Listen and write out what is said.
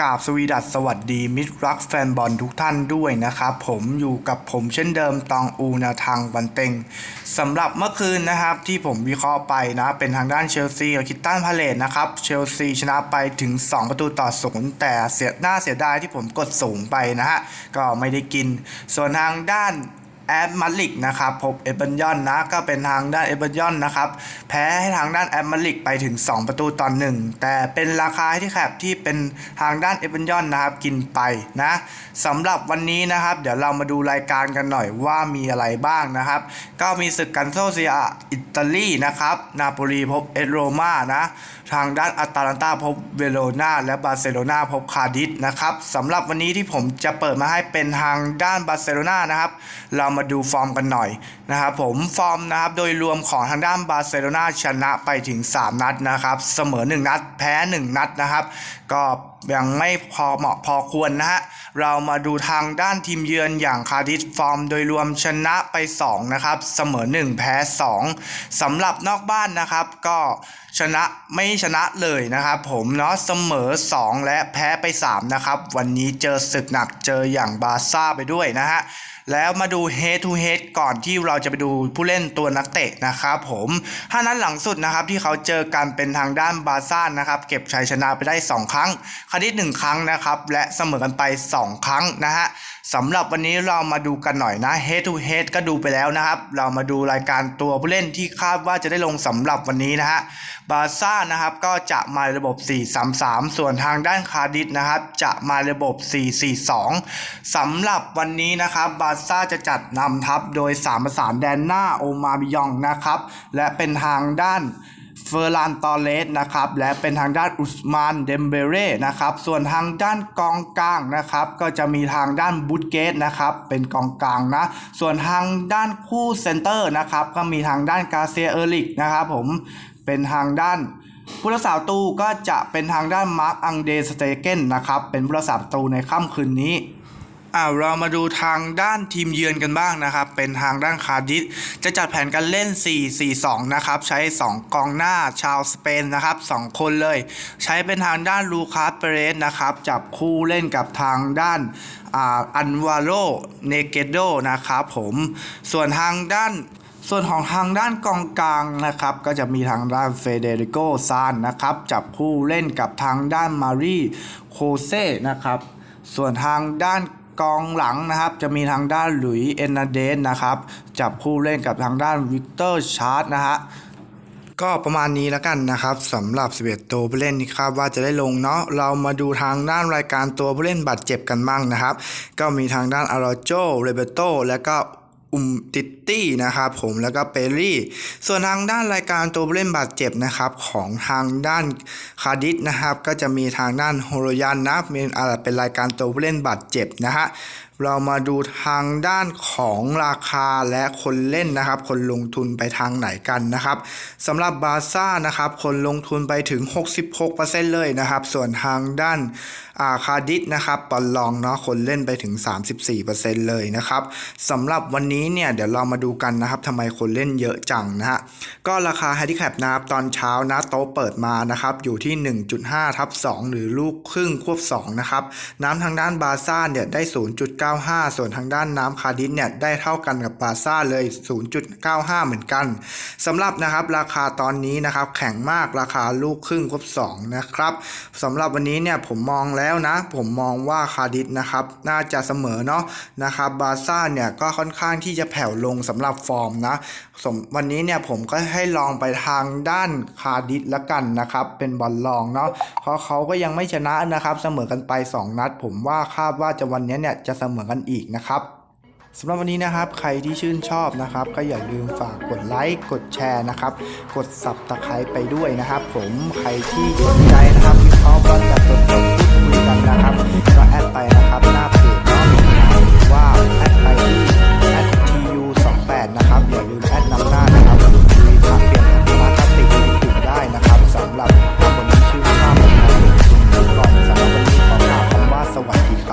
กราบสวีดัสสวัสดีมิตรรักแฟนบอลทุกท่านด้วยนะครับผมอยู่กับผมเช่นเดิมตองอูนาทางบันเต็งสำหรับเมื่อคืนนะครับที่ผมวิเคราะห์ไปนะ เป็นทางด้านเชลซีกับคิตตันพาเลตนะครับเชลซีชนะไปถึง 2 ประตูต่อศูนย์แต่เสียหน้าเสียดายที่ผมกดสูงไปนะฮะก็ไม่ได้กิน ส่วนทางด้าน แอดมาลิกนะครับพบเอเบนยอนนะก็เป็นทางด้านเอเบนยอนนะครับแพ้ให้ทางด้านแอดมาลิกไปถึง 2 ประตูต่อหนึ่งแต่เป็นราคาที่แคบที่เป็นทางด้านเอเบนยอนนะครับกินไปนะสำหรับวันนี้นะครับ เดี๋ยวเรามาดูรายการกันหน่อยว่ามีอะไรบ้างนะครับ ก็มีศึกกันโซเซียอิตาลีนะครับนาโปลีพบเอโรมานะทางด้านอัตาลันตาพบเวโรนาและบาร์เซโลนาพบคาดิสนะครับสำหรับวันนี้ที่ผมจะเปิดมาให้เป็นทางด้านบาร์เซโลนานะครับเรามาดูฟอร์มกันหน่อยนะครับผมฟอร์มนะครับโดยรวมของทางด้านบาร์เซโลนาชนะไปถึง 3 นัดนะครับเสมอ 1 นัด แพ้ 1 นัดนะครับ ก็ยังไม่พอเหมาะพอควรนะฮะเรามาดูทางด้านทีมเยือนอย่างคาร์ดิสฟอร์ม โดยรวมชนะไป 2 นะครับ เสมอ 1 แพ้ 2สำหรับนอกบ้านนะครับ ก็ชนะไม่ชนะเลยนะครับ ผมเนาะเสมอ 2 และแพ้ไป 3 นะครับ วันนี้เจอศึกหนักเจออย่างบาร์ซ่าไปด้วยนะฮะ แล้วมาดู head to head ก่อนที่เราจะไปดูผู้เล่นตัวนักเตะนะครับผมห้านัดหลังสุดนะครับที่เขาเจอกันเป็นทางด้านบาซ่านะครับเก็บชัยชนะไปได้ 2 ครั้งคาดิสหนึ่งครั้งนะครับและเสมอกันไป 2 ครั้งนะฮะสำหรับวันนี้เรามาดูกันหน่อยนะ head to head ก็ดูไปแล้วนะครับ เรามาดูรายการตัวผู้เล่นที่คาดว่าจะได้ลงสำหรับวันนี้นะฮะบาซ่านะครับก็จะมาระบบ 4-3-3 ส่วนทางด้านคาร์ดิสนะครับจะมาระบบ 4-4-2สำหรับวันนี้นะครับบาร์ซ่าจะจัดนำทัพโดย3ประสานแดนหน้าโอมาบิยองนะครับ และเป็นทางด้านเฟอร์ลานตอเลสนะครับและเป็นทางด้านอุสมานเดมเบเร่นะครับส่วนทางด้านกองกลางนะครับก็จะมีทางด้านบูตเกตนะครับเป็นกองกลางนะส่วนทางด้านคู่เซนเตอร์นะครับก็มีทางด้านกาเซียเออริกนะครับผมเป็นทางด้านผู้รักษาประตูก็จะเป็นทางด้านมาร์คอังเดสเตเกนนะครับเป็นผู้รักษาประตูในค่ำคืนนี้ อ่าเรามาดูทางด้านทีมเยือนกันบ้างนะครับ เป็นทางด้านคาร์ดิสจะจัดแผนการเล่น 4-4-2 นะครับ ใช้ 2 กองหน้าชาวสเปนนะครับ 2 คนเลย ใช้เป็นทางด้านลูคัสเปเรสนะครับ จับคู่เล่นกับทางด้านอันวาโรเนเกโดนะครับผม ส่วนทางด้านส่วนของทางด้านกองกลางนะครับ ก็จะมีทางด้านเฟเดริโกซานนะครับ จับคู่เล่นกับทางด้านมารีโคเซ่นะครับ ส่วนทางด้าน กองหลังนะครับจะมีทางด้านหลุยส์เอนนาเดนนะครับจับคู่เล่นกับทางด้านวิกเตอร์ชาร์ตนะฮะก็ประมาณนี้แล้วกันนะครับสำหรับ 11 ตัวผู้เล่นที่คาดว่าจะได้ลงเนาะเรามาดูทางด้านรายการตัวผู้เล่นบาดเจ็บกันบ้างนะครับ ก็มีทางด้านอาราโจเรเบโตและก็ อุมติตตี้นะครับผมแล้วก็เปรี่ ส่วนทางด้านรายการตัวผู้เล่นบาดเจ็บนะครับของทางด้านคารดิสนะครับก็จะมีทางด้านโฮโรยันนะเป็นอะไรเป็นรายการตัวผู้เล่นบาดเจ็บนะฮะเรามาดูทางด้านของราคาและคนเล่นนะครับ คนลงทุนไปทางไหนกันนะครับสำหรับบาซ่านะครับ คนลงทุนไปถึง 66%เลยนะครับ ส่วนทางด้านอาคารดิสนะครับปอนลองเนาะคนเล่นไปถึง 34%เลยนะครับสำหรับวันนี้เนี่ยเดี๋ยวเรามาดูกันนะครับทำไมคนเล่นเยอะจังนะฮะก็ราคา h ฮดิแคปนะครับตอนเช้านะโต๊ะเปิดมานะครับอยู่ที่ 1.5ทับ2หรือลูกครึ่งควบ2นะครับน้ำทางด้านบาซ่าเนี่ยได้ 0.95 ส่วนทางด้านน้ำคาร์ดิสเนี่ยได้เท่ากันกับบาซ่าเลย 0.95 เหมือนกันสำหรับนะครับราคาตอนนี้นะครับแข็งมากราคาลูกครึ่งควบ2นะครับสำหรับวันนี้เนี่ยผมมองแล้วนะ ผมมองว่าคาร์ดิสนะครับน่าจะเสมอเนาะนะครับบาซ่าเนี่ยก็ค่อนข้างที่จะแผ่วลงสำหรับฟอร์มนะสมวันนี้เนี่ยผมก็ให้ลองไปทางด้านคาร์ดิสละกันนะครับ เป็นบอลลองเนาะเพราะเขาก็ยังไม่ชนะนะครับเสมอกันไป 2 นัด ผมว่าคาดว่าจะวันนี้เนี่ยจะเสมอกันอีกนะครับสำหรับวันนี้นะครับ ใครที่ชื่นชอบนะครับ ก็อย่าลืมฝากกดไลค์กดแชร์นะครับ กดสับตะไคร้ไปด้วยนะครับ ผมใครที่สนใจนะครับวิเคราะห์บอลแบบสด